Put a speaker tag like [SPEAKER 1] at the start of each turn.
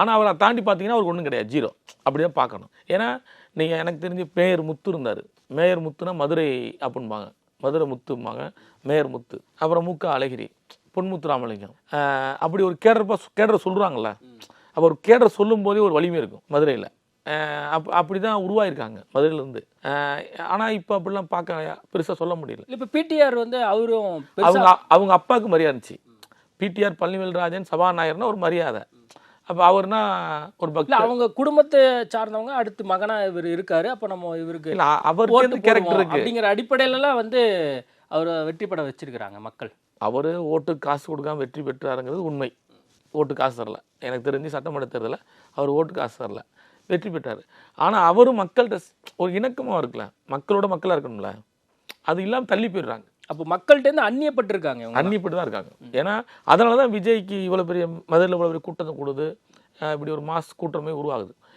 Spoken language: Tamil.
[SPEAKER 1] ஆனால் அவரை தாண்டி பார்த்தீங்கன்னா அவருக்கு ஒன்றும் கிடையாது. ஜீரோ. அப்படி தான் பார்க்கணும். ஏன்னா நீங்கள் எனக்கு தெரிஞ்சு மேயர் முத்து இருந்தார். மேயர் முத்துனா மதுரை அப்படின்பாங்க மதுரை முத்தும்பாங்க மேயர் முத்து. அப்புறம் மூக்க அழகிரி பொன்முத்து ராமலிங்கம் அப்படி ஒரு கேடரப்பா கேடர் சொல்கிறாங்கல்ல அப்போ ஒரு கேடர் சொல்லும் போதே ஒரு வலிமை இருக்கும் மதுரையில். அப் அப்படி தான் உருவாயிருக்காங்க மதுரையிலேருந்து. ஆனால் இப்போ அப்படிலாம் பார்க்க பெருசாக சொல்ல முடியல.
[SPEAKER 2] இப்போ பிடிஆர் வந்து அவரும்
[SPEAKER 1] அவங்க அவங்க அப்பாவுக்கு மரியாதை இருந்துச்சு. பிடிஆர் பழனிவேல்ராஜன் சபாநாயகர்னா ஒரு மரியாதை. அப்போ அவர்னா ஒரு பக்தர்.
[SPEAKER 2] அவங்க குடும்பத்தை சார்ந்தவங்க அடுத்து மகனா இவர் இருக்காரு அப்ப நம்ம இவருக்கு
[SPEAKER 1] இல்லை எந்த கேரக்டர் இருக்கு.
[SPEAKER 2] அப்படிங்கிற அடிப்படையிலலாம் வந்து அவரை வெற்றி பெற வச்சிருக்கிறாங்க மக்கள்.
[SPEAKER 1] அவர் ஓட்டு காசு கொடுக்காம வெற்றி பெற்றாருங்கிறது உண்மை. ஓட்டு காசு தரல. எனக்கு தெரிஞ்சு சட்டமன்ற தேர்தலில் அவர் ஓட்டு காசு தரல. வெற்றி பெற்றார். ஆனால் அவரும் மக்கள்கிட்ட ஒரு இணக்கமாக இருக்கல மக்களோட மக்களாக இருக்கணும்ல. அது இல்லாமல் தள்ளி போயிடுறாங்க.
[SPEAKER 2] அப்போ மக்கள்கிட்ட இருந்து அந்நியப்பட்டிருக்காங்க
[SPEAKER 1] அந்நியப்பட்டு தான் இருக்காங்க. ஏன்னா அதனால தான் விஜய்க்கு இவ்வளோ பெரிய மதுரையில் இவ்வளோ பெரிய கூட்டத்தை கூடுது இப்படி ஒரு மாஸ் கூட்டமே உருவாகுது.